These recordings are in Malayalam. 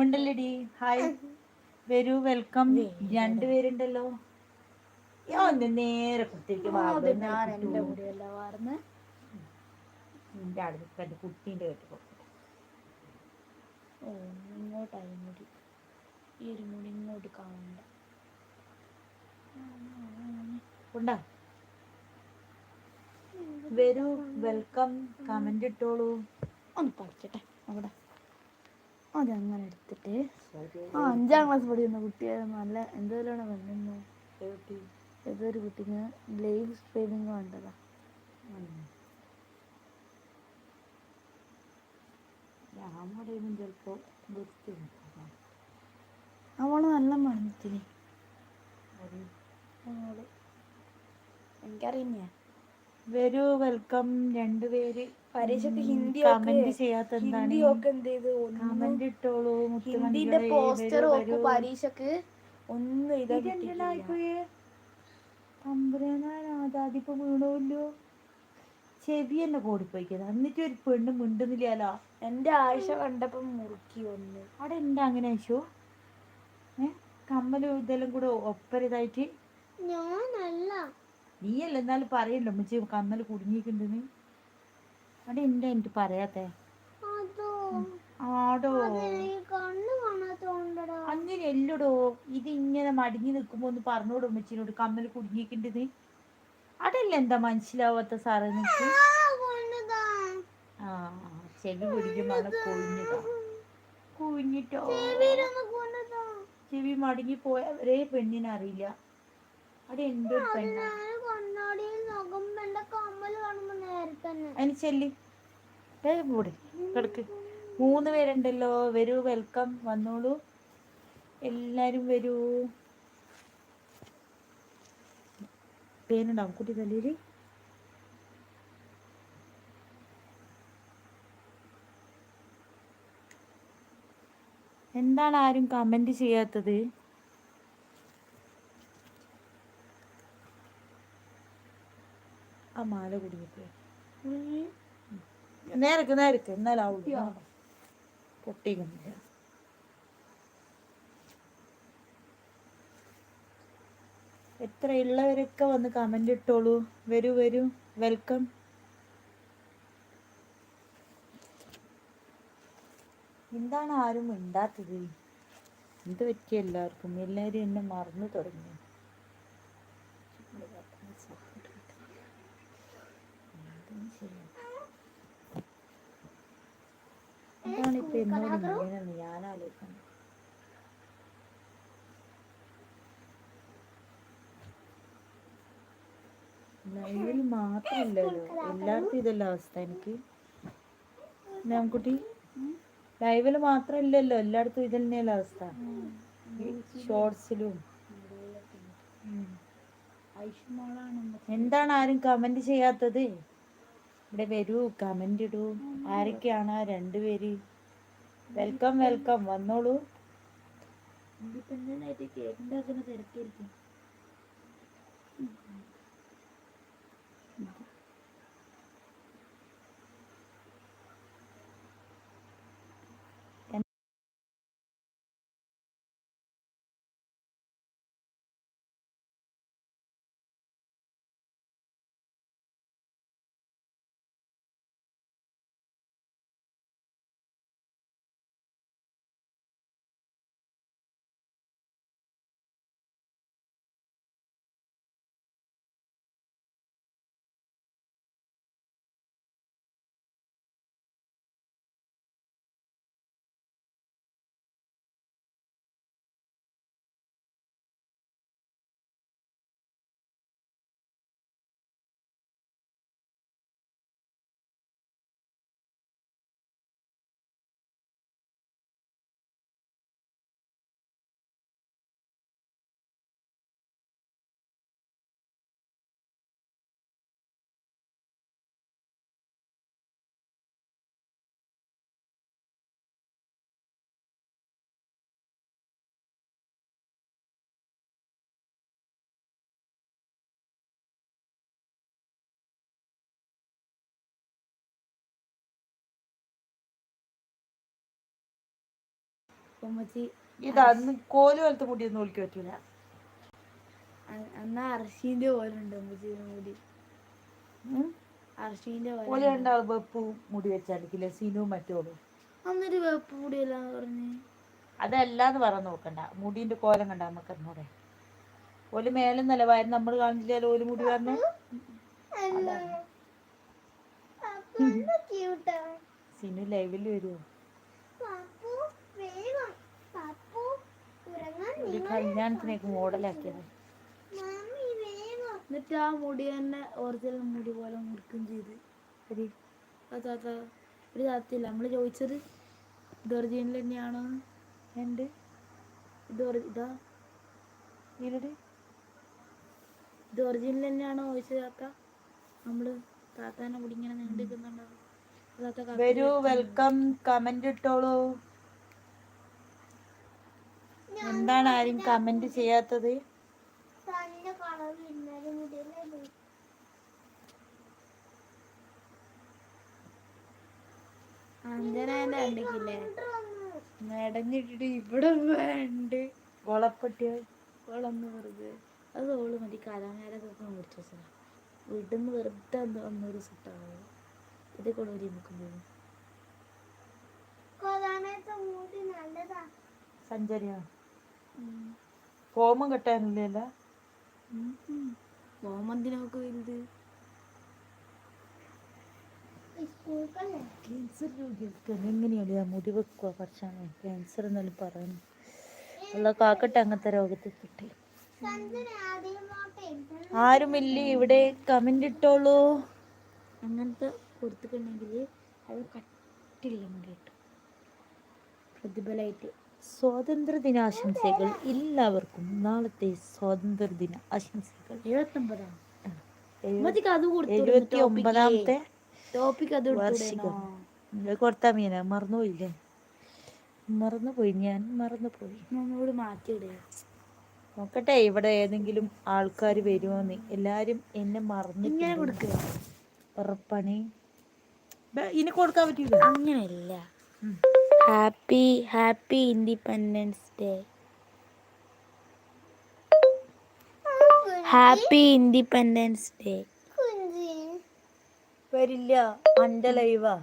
ഉണ്ടല്ലടി? ഹായ്. വരൂ വെൽക്കം. രണ്ടുപേരുണ്ടല്ലോ. ഒന്ന് നേരെ കുത്തിക്ക് നിന്റെ അടുത്ത് എന്റെ കുട്ടീന്റെ കേട്ടോ ഓ ഇങ്ങോട്ടായി മുടി. ഈ ഒരു മുടി ഇങ്ങോട്ട് കാണണ്ട. ഉണ്ടാ? വരൂ വെൽക്കം. കമന്റ് ഇട്ടോളൂ. ഒന്ന് പഠിക്കട്ടെ. അവിടെ. അതങ്ങനെ എടുത്തിട്ട്. ആ അഞ്ചാം ക്ലാസ് പഠിക്കുന്ന കുട്ടിയെ നല്ല എന്തോലാണ് വന്നിരുന്നു ഏതൊരു കുട്ടിക്ക് ലൈവ് സ്ട്രീമിങ് കണ്ടതാ അവൾ നല്ല മണത്തിന്. എനിക്കറിയില്ല. വരൂ വെൽക്കം. രണ്ടുപേര്. പരീക്ഷക്ക് ഹിന്ദി കമന്റ് ചെയ്യാത്ത ഹിന്ദി ഒക്കെ എന്ത് ചെയ്ത്? ഒന്നും കമന്റ് ഇട്ടോളൂ ഹിന്ദിന്റെ പോസ്റ്റർ ഒക്കെ. പരീക്ഷക്ക് ഒന്നും ഇതാ വീണല്ലോ ചെവി തന്നെ കൂടിപ്പോയിക്കത് എന്നിട്ട് ഒരു പെണ്ണ് മിണ്ടുന്നില്ലല്ലോ. എന്റെ ആഴ്ച കണ്ടപ്പോ മുറുക്കി ഒന്ന്. അവിടെ എന്താ അങ്ങനെ ആശു ഏ? കമ്മലും ഇതെല്ലാം കൂടെ ഒപ്പരതായിട്ട് ഞാനല്ല. നീയല്ല എന്നാലും പറയണ്ടോ ഉമ്മച്ചി കമ്മൽ കുടുങ്ങിയിട്ടുണ്ടെന്ന് അവിടെ എന്താ എനിക്ക് പറയാത്തെ. ആടോ. അങ്ങനെ എല്ലടോ ഇത് ഇങ്ങനെ മടിഞ്ഞു നിൽക്കുമ്പോ ഒന്ന് പറഞ്ഞോട് ഉമ്മച്ചിനോട്. കമ്മൽ കുടുങ്ങിക്കണ്ടത് അതല്ല എന്താ മനസ്സിലാവാത്ത സാറേ നിക്ക് ആ ചെവി പിടിക്കുമ്പോൾ കൊഴിഞ്ഞതാ കുഞ്ഞിട്ടോ ചെവി മടങ്ങി പോയ ഒരേ പെണ്ണിനെ അറിയില്ല. അവിടെ എന്തൊരു പെണ്ണ? മൂന്ന് പേരുണ്ടല്ലോ വരൂ വെൽക്കം വന്നോളൂ. എല്ലാരും വരൂ. പേനുണ്ടാവും കുട്ടി തലയിൽ എന്താണ് ആരും കമന്റ് ചെയ്യാത്തത്? ആ മാല കുടുങ്ങിപ്പോയി. നേരക്ക് നേരക്ക്. എന്നാലാവുള്ളൂ. പൊട്ടിക്കുന്നില്ല. എത്ര ഉള്ളവരൊക്കെ വന്ന് കമന്റ് ഇട്ടോളൂ. വരൂ വരൂ. വെൽക്കം എന്താണ് ആരും മിണ്ടാത്തത്? എന്ത് പറ്റി എല്ലാവർക്കും? എല്ലാവരും എന്നെ മറന്നു തുടങ്ങി. ഇപ്പൊ എന്നോട് ഞാൻ ആലോചിക്കുന്നത്. ലൈവിൽ മാത്രമല്ലല്ലോ എല്ലായിടത്തും ഇതല്ല അവസ്ഥ എനിക്ക്. കുട്ടി ലൈവിൽ മാത്രമല്ലല്ലോ എല്ലായിടത്തും ഇത് തന്നെയല്ല അവസ്ഥ. ഷോർട്സിലും. എന്താണ് ആരും കമന്റ് ചെയ്യാത്തത്? ഇവിടെ വരൂ കമന്റ് ഇടൂ. ആരൊക്കെയാണ് രണ്ടുപേര് വെൽക്കം വെൽക്കം വന്നോളൂ. ഇൻഡിപെൻഡന്റ് ആയിട്ട് കേക്ക് ഉണ്ടാക്കുന്ന തിരക്കായിരിക്കും. ഉമ്മച്ചി ഇത് അന്ന് കോൽ പോലത്തെ മുടിയൊന്നും ഒളിക്ക് പറ്റൂല. അ- എന്നാ അർഷീന്റെ പോലെ ഉണ്ട് ഉമ്മച്ചിയുടെ മുടി. ഉം? അർഷീന്റെ പോലെ ഓൽ വെപ്പ് മുടി മറ്റോളും അന്നൊരു വേപ്പ് മുടിയല്ല പറഞ്ഞ്. അതല്ലാന്ന് പറയാൻ നോക്കണ്ട. മുടിന്റെ കോലം കണ്ട നമുക്ക് എന്നൂടെ ഓൽ മേലെ നിലവാരം നമ്മൾ കാണില്ല ഓൽ മുടി പറഞ്ഞു. സിനു ലൈവിൽ വരുമോ ഒരു കല്യാണത്തിനേക്ക് മോഡലാക്കിയത്. എന്നിട്ട് ആ മുടി തന്നെ ഒറിജിനൽ മുടി പോലെ മുറിക്കും ചെയ്ത്. ഒരു ആ താത്ത ഒരു താത്തയില്ല. നമ്മൾ ചോദിച്ചത് ഇത് ഒറിജിനൽ തന്നെയാണോ എന്ത് ഇത് ഇതാ. ഈരടി ഇത് ഒറിജിനൽ തന്നെയാണോ ചോദിച്ചത് താത്ത. നമ്മൾ താത്താനെ മുടി ഇങ്ങനെ വരൂ വെൽക്കം കമന്റ് ഇട്ടോളൂ. എന്താണ് ആരും കമന്റ് ചെയ്യാത്തത്? അഞ്ജനേന്റെ കണ്ടിക്കില്ലേ ഇവിടെ വേണ്ട വളപ്പെട്ടിയ ഓളൊന്ന് വെറുതെ. അത് ഓൾ മതി കലാകാരൊക്കെ മേടിച്ചു വെച്ചതാ. വീട്ടിൽ നിന്ന് വെറുതെ ഒന്ന് ഒന്നൊരു കൂടെ ഒരു നമുക്ക് പോകും സഞ്ചരിയോ? ഫോമും കിട്ടാനില്ലല്ലോ. വലുത് ക്യാൻസർ രോഗികൾക്ക് എങ്ങനെയാണ് മുടി വെക്കുക കുറച്ചാണ് ക്യാൻസർ എന്നാലും പറയുന്നു ഉള്ള കാക്കട്ടെ അങ്ങനത്തെ രോഗത്തിൽ കിട്ടി. ആരുമില്ലേ ഇവിടെ? കമന്റ് ഇട്ടോളൂ. അങ്ങനത്തെ കൊടുത്തിട്ടുണ്ടെങ്കിൽ അത് കട്ടില്ല മുടി കിട്ടും. പ്രതിഫലമായിട്ട് സ്വാതന്ത്ര്യ ദിനാശംസകൾ എല്ലാവർക്കും നാളത്തെ സ്വാതന്ത്ര്യ ദിന ആശംസകൾ എഴുപത്തി ഒമ്പതാമത്തെ ടോപ്പിക് അത് വാർഷികം. കൊടുത്താ മീന? മറന്നുപോയില്ലേ? മറന്നുപോയി ഞാൻ മറന്നുപോയി. നമ്മളോട് മാറ്റിയിടുക നോക്കട്ടെ ഇവിടെ ഏതെങ്കിലും ആൾക്കാർ വരുമോന്ന് എല്ലാരും എന്നെ മറന്നു ഉറപ്പണി. ഇനി കൊടുക്കാൻ പറ്റില്ല അങ്ങനെയല്ല. Happy happy independence day happy independence day വരില്ല അന്റെ ലൈവാ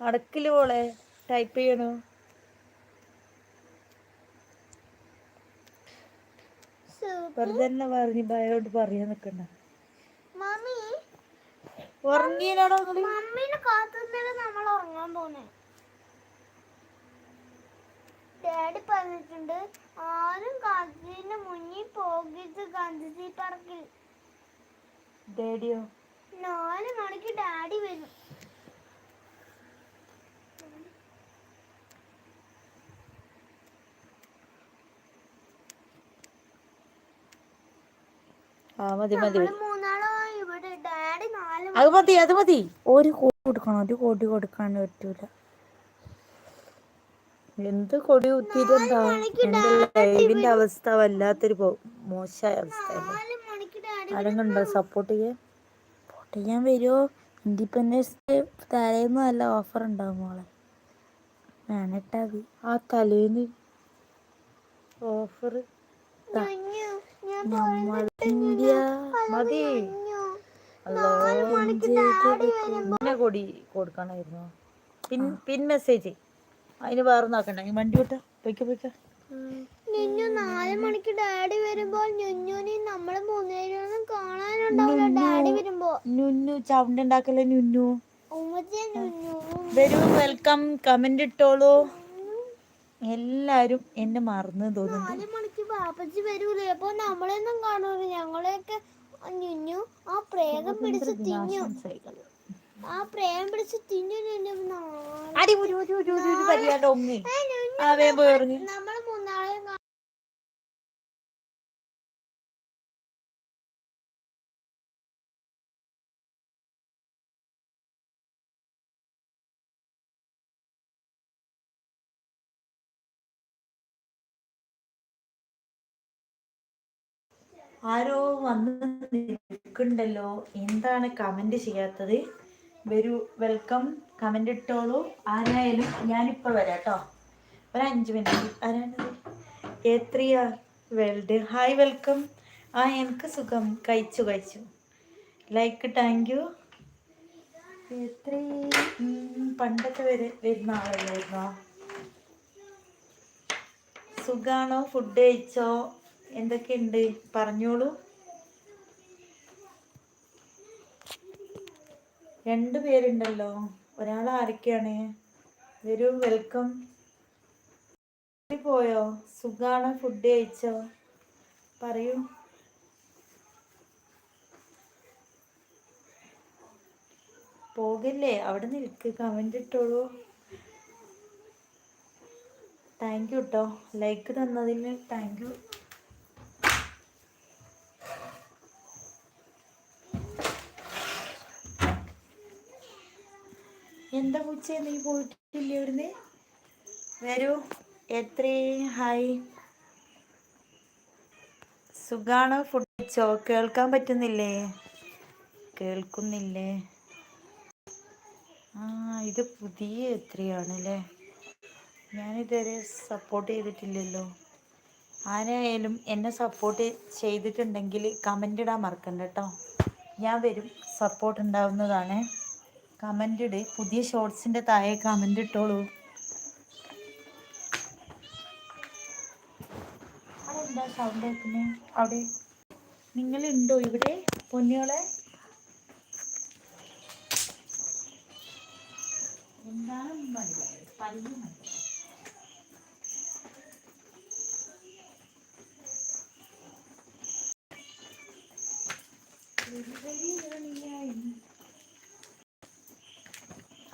അടക്കിൽ പോളെ ടൈപ്പ് ചെയ്യണോ. വെറുതെ തന്നെ പറഞ്ഞ് ഭയോട്ട് പറയാൻ നിക്കണ്ട. ഉറങ്ങിയാണോ നമ്മൾ ഉറങ്ങാൻ പോന്നെ. ഡാഡി പറഞ്ഞിട്ടുണ്ട് ആരും കാറ്റിന്റെ മുന്നിൽ പോകരുത് ഗാന്ധിജി പാർക്കിൽ ഡാഡിയോ നാല് മണിക്ക് ഡാഡി വരും. ആ മതി അത് മതി അത് മതി. ഒരു കോടി കൊടുക്കണം ഒരു കോടി കൊടുക്കാൻ പറ്റൂല. എന്ത് കൊടി കുത്തിയിട്ട് എന്താ? എന്റെ ലൈവിന്റെ അവസ്ഥ വല്ലാത്തൊരു മോശമായ അവസ്ഥയല്ലേ? ആരെങ്കിലും സപ്പോർട്ട് ചെയ്യാൻ? സപ്പോർട്ട് ചെയ്യാൻ വരുമോ ഇൻഡിപെൻഡൻസ് ഡേ തലേന്ന് നല്ല ഓഫർ ഉണ്ടാവും മോളെ. വേണട്ടാ ആ തലേന്ന് ഓഫർ നമ്മൾ മതി. കൊടി കൊടുക്കാനായിരുന്നു. പിൻ പിൻ മെസ്സേജ് അതിന് വേറെ നോക്കണ്ട ഈ വണ്ടി വിട്ട പൊയ്ക്ക പൊയ്ക്ക. നിന്നു നാല് മണിക്ക് ഡാഡി വരുമ്പോൾ ഞുഞ്ഞുനി നമ്മൾ മൂന്നുപേരും കാണാനുണ്ടാവില്ല. ഡാഡി വരുമ്പോ. നുന്നു ചവണ്ട ഉണ്ടാക്കല്ലേ നുന്നു വരൂ വെൽക്കം കമന്റ് ഇട്ടോളൂ. എല്ലാരും എന്നെ മറന്നു തോന്നുന്നു. നാല് മണിക്ക് പാപ്പച്ചി വരൂലേ? അപ്പൊ നമ്മളെയൊന്നും കാണൂല. ഞങ്ങളെയൊക്കെ ഞുഞ്ഞു ആ പ്രേതം പിടിച്ച് തിന്നു. അടി പരിപാടി ഒങ്ങി ആ ഇറങ്ങി ആരോ വന്ന് നിൽക്കണ്ടല്ലോ എന്താണ് കമന്റ് ചെയ്യാത്തത്? വരൂ വെൽക്കം കമന്റ് ഇട്ടോളൂ. ആരായാലും ഞാനിപ്പോൾ വരാം കേട്ടോ ഒരു അഞ്ച് മിനിറ്റ് ആരാണത്? എത്രയ വേൾഡ്. ഹായ് വെൽക്കം ആ എനിക്ക് സുഖം. കഴിച്ചു കഴിച്ചു. ലൈക്ക് താങ്ക് യു പണ്ടൊക്കെ വരെ വരുന്ന ആളല്ലായിരുന്നോ? സുഖാണോ? ഫുഡ് കഴിച്ചോ? എന്തൊക്കെയുണ്ട്? പറഞ്ഞോളൂ. രണ്ട് പേരുണ്ടല്ലോ. ഒരാൾ ആരൊക്കെയാണ്? വരൂ വെൽക്കം പോയോ? സുഖാണ്? ഫുഡ് കഴിച്ചോ? പറയൂ. പോകില്ലേ? അവിടെ നിൽക്ക്. കമന്റ് ഇട്ടോളൂ. താങ്ക് യു കേട്ടോ ലൈക്ക് തന്നതിന് താങ്ക് യു എന്താ പൂച്ച? നീ പോയിട്ടില്ല ഇവിടുന്ന്? വരൂ. എത്ര? ഹായ്. സുഖാണോ? ഫുഡ് കഴിച്ചോ? കേൾക്കാൻ പറ്റുന്നില്ലേ? കേൾക്കുന്നില്ലേ? ആ ഇത് പുതിയ എത്രയാണല്ലേ ഞാനിതുവരെ സപ്പോർട്ട് ചെയ്തിട്ടില്ലല്ലോ. ആരായാലും എന്നെ സപ്പോർട്ട് ചെയ്തിട്ടുണ്ടെങ്കിൽ കമന്റ് ഇടാൻ മറക്കണ്ട കേട്ടോ ഞാൻ വരും. സപ്പോർട്ട് ഉണ്ടാവുന്നതാണ്. കമന്റ് ഇട് പുതിയ ഷോർട്സിന്റെ താഴെ കമന്റ് ഇട്ടോളൂ അതെന്താ സൗണ്ട് കേൾക്കുന്നത് അവിടെ നിങ്ങളുണ്ടോ ഇവിടെ? പൊന്നിയോളെ എന്താണ് മനസ്സിലായത് പല്ല് മനസ്സിലായി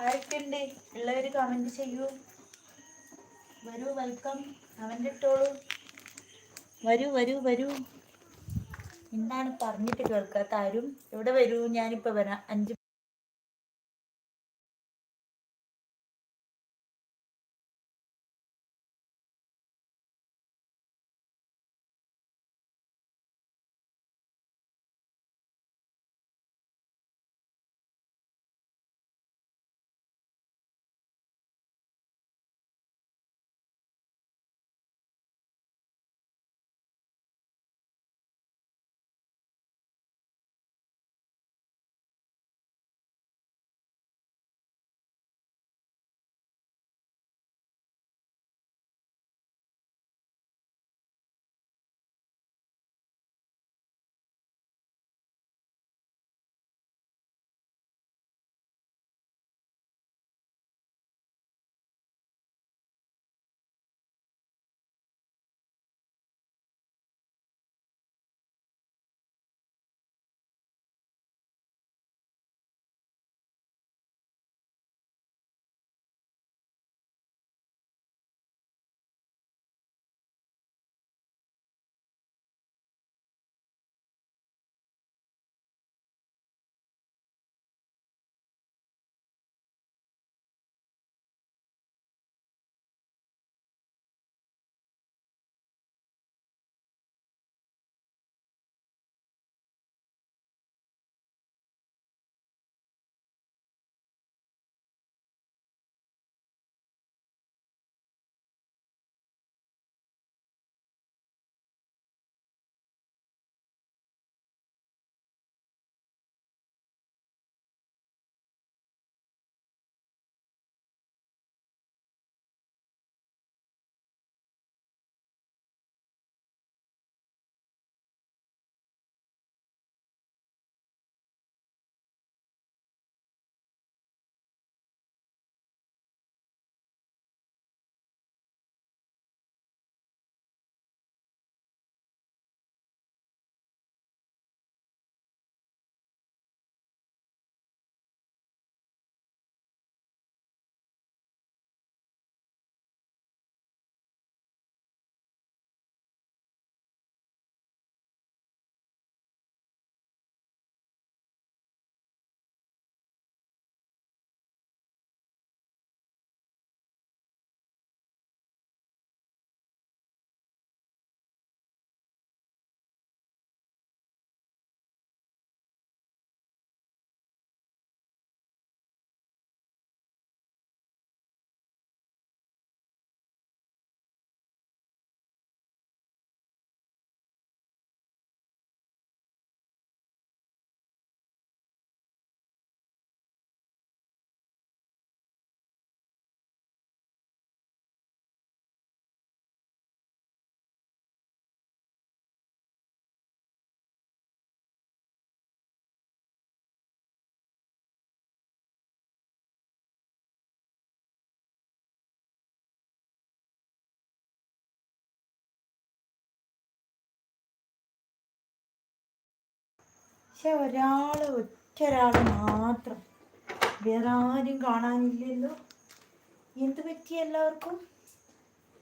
ആരൊക്കെയുണ്ട്? ഉള്ളവർ കമന്റ് ചെയ്യൂ. വരൂ വെൽക്കം കമന്റ് ഇട്ടോളൂ. വരൂ വരൂ വരൂ. എന്താണ് പറഞ്ഞിട്ട് കേൾക്കാത്ത ആരും? ഇവിടെ വരൂ? ഞാനിപ്പോൾ വരാം. അഞ്ച് പക്ഷെ ഒരാൾ ഒറ്റ ഒരാൾ മാത്രം. വേറെ ആരും കാണാനില്ലല്ലോ. എന്ത് പറ്റി എല്ലാവർക്കും?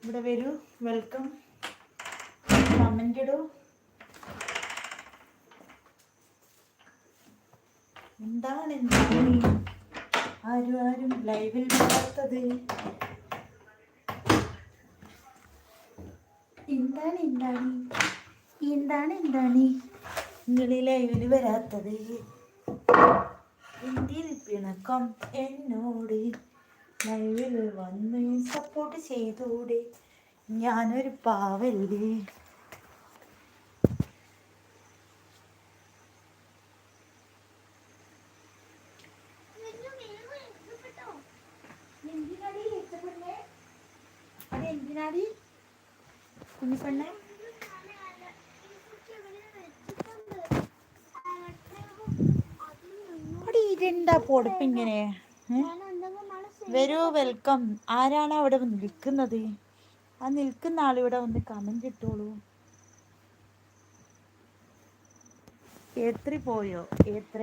ഇവിടെ വരൂ വെൽക്കം. കമന്റ് ഇടൂ. എന്താണ് എന്താണ് ആരും ആരും ലൈവിൽ വരാത്തത്. എന്താണ് എന്താണ്? എന്താണ് എന്താണ്? നിങ്ങൾ ലൈവിന് വരാത്തത്? പിണക്കം എന്നോട് ലൈവിൽ വന്ന് സപ്പോർട്ട് ചെയ്തൂടെ? ഞാനൊരു പാവല്ലേ? എന്തിനാടി കുഞ്ഞിപ്പെണ്ണെ ഇതെന്താ പൊടുപ്പിങ്ങനെ? വരൂ വെൽക്കം. ആരാണ് അവിടെ നിൽക്കുന്നത്? ആ നിൽക്കുന്ന ആളിവിടെ വന്ന് കമന്റ് ഇട്ടോളൂ. എത്ര പോയോ? എത്ര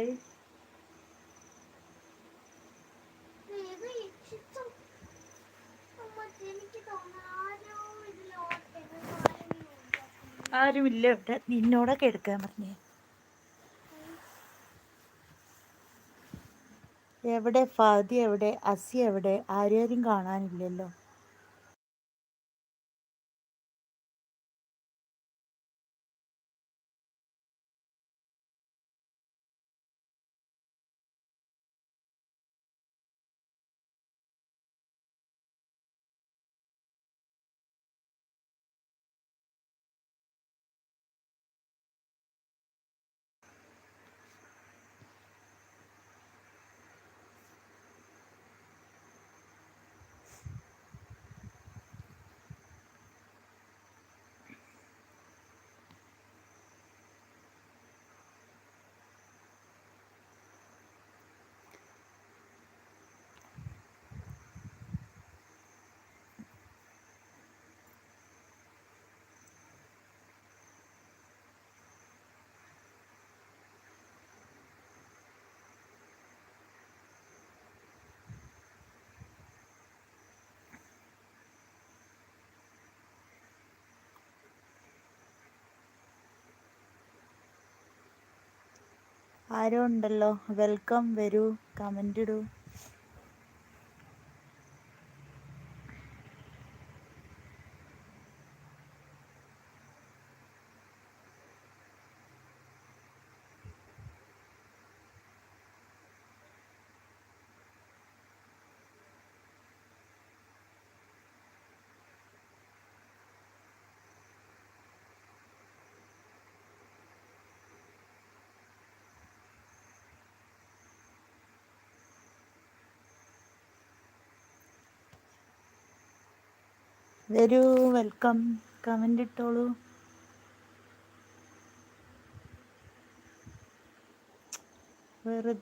ആരുമില്ല ഇവിടെ. നിന്നോടൊക്കെ എടുക്കാൻ പറഞ്ഞേ. എവിടെ ഫാദി എവിടെ അസി എവിടെ ആരെയും കാണാനില്ലല്ലോ. ആരോ ഉണ്ടല്ലോ. വെൽക്കം വരൂ. കമന്റ് ഇടൂ. വരൂ വെൽക്കം കമന്റ് ഇട്ടോളൂ. വെറുതെ